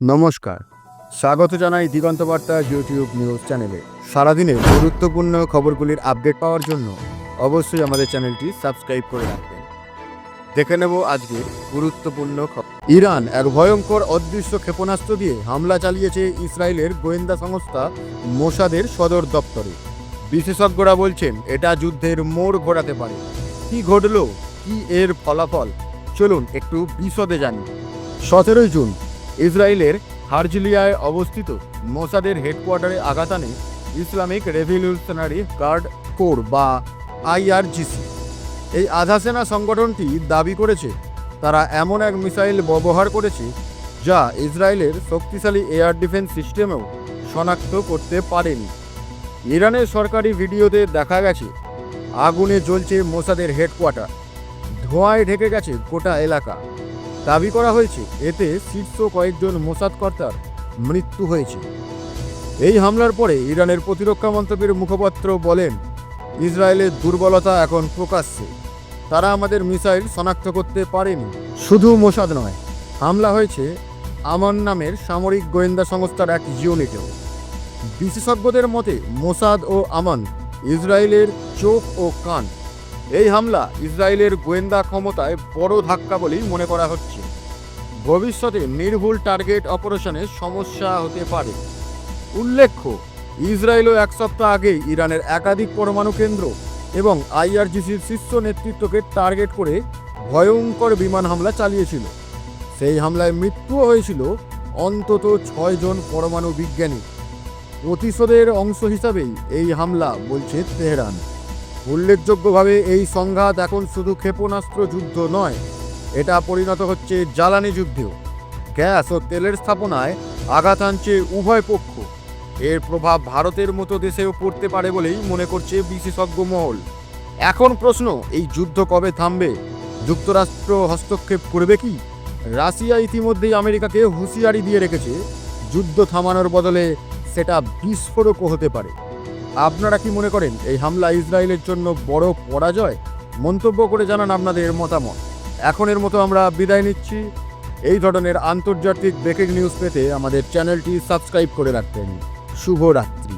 নমস্কার। স্বাগত জানাই দিগন্ত বার্তা ইউটিউব নিউজ চ্যানেলে সারাদিনের গুরুত্বপূর্ণ খবরগুলির আপডেট পাওয়ার জন্য অবশ্যই আমাদের চ্যানেলটি সাবস্ক্রাইব করে রাখবেন। দেখে নেব আজকের গুরুত্বপূর্ণ খবর ইরান এক ভয়ঙ্কর অদৃশ্য ক্ষেপণাস্ত্র দিয়ে হামলা চালিয়েছে ইসরায়েলের গোয়েন্দা সংস্থা মোসাদের সদর দপ্তরে। বিশেষজ্ঞরা বলছেন, এটা যুদ্ধের মোড় ঘোরাতে পারে। কি ঘটলো? কি এর ফলাফল? চলুন একটু বিশদে জানি। সতেরোই জুন ইসরায়েলের হার্জিলিয়ায় অবস্থিত মোসাদের হেডকোয়ার্টারে আঘাত আনে ইসলামিক রেভলিউশনারি গার্ড কোর বা আইআরজিসি। এই আধা সেনা সংগঠনটি দাবি করেছে, তারা এমন এক মিসাইল ব্যবহার করেছে যা ইসরায়েলের শক্তিশালী এয়ার ডিফেন্স সিস্টেমেও শনাক্ত করতে পারেনি। ইরানের সরকারি ভিডিওতে দেখা গেছে, আগুনে জ্বলছে মোসাদের হেডকোয়ার্টার, ধোঁয়ায় ঢেকে গেছে গোটা এলাকা। দাবি করা হয়েছে, এতে শীর্ষ কয়েকজন মোসাদকর্তার মৃত্যু হয়েছে। এই হামলার পরে ইরানের প্রতিরক্ষা মন্ত্রকের মুখপাত্র বলেন, ইসরায়েলের দুর্বলতা এখন প্রকাশ্যে। তারা আমাদের মিসাইল শনাক্ত করতে পারেনি। শুধু মোসাদ নয়, হামলা হয়েছে আমান নামের সামরিক গোয়েন্দা সংস্থার এক ইউনিটেও। বিশেষজ্ঞদের মতে, মোসাদ ও আমান ইসরায়েলের চোখ ও কান এই হামলা ইসরায়েলের গোয়েন্দা ক্ষমতায় বড় ধাক্কা বলেই মনে করা হচ্ছে। ভবিষ্যতে নির্ভুল টার্গেট অপারেশনে সমস্যা হতে পারে। উল্লেখ্য, ইসরায়েলও এক সপ্তাহ আগেই ইরানের একাধিক পরমাণু কেন্দ্র এবং আইআরজিসির শীর্ষ নেতৃত্বকে টার্গেট করে ভয়ঙ্কর বিমান হামলা চালিয়েছিল। সেই হামলায় মৃত্যুও হয়েছিল অন্তত ছয়জন পরমাণু বিজ্ঞানী। প্রতিশোধের অংশ হিসাবেই এই হামলা বলছে তেহরান। উল্লেখযোগ্যভাবে এই সংঘাত এখন শুধু ক্ষেপণাস্ত্র যুদ্ধ নয়, এটা পরিণত হচ্ছে জ্বালানি যুদ্ধেও। গ্যাস ও তেলের স্থাপনায় আঘাত আনছে উভয় পক্ষ। এর প্রভাব ভারতের মতো দেশেও পড়তে পারে বলেই মনে করছে বিশেষজ্ঞ মহল। এখন প্রশ্ন, এই যুদ্ধ কবে থামবে? যুক্তরাষ্ট্র হস্তক্ষেপ করবে কি? রাশিয়া ইতিমধ্যেই আমেরিকাকে হুঁশিয়ারি দিয়ে রেখেছে, যুদ্ধ থামানোর বদলে সেটা বিস্ফোরকও হতে পারে। আপনারা কি মনে করেন এই হামলা ইসরায়েলের জন্য বড় পরাজয়? মন্তব্য করে জানান আপনাদের মতামত। এখনের মতো আমরা বিদায় নিচ্ছি। এই ধরনের আন্তর্জাতিক ব্রেকিং নিউজ পেতে আমাদের চ্যানেলটি সাবস্ক্রাইব করে রাখতেন শুভরাত্রি।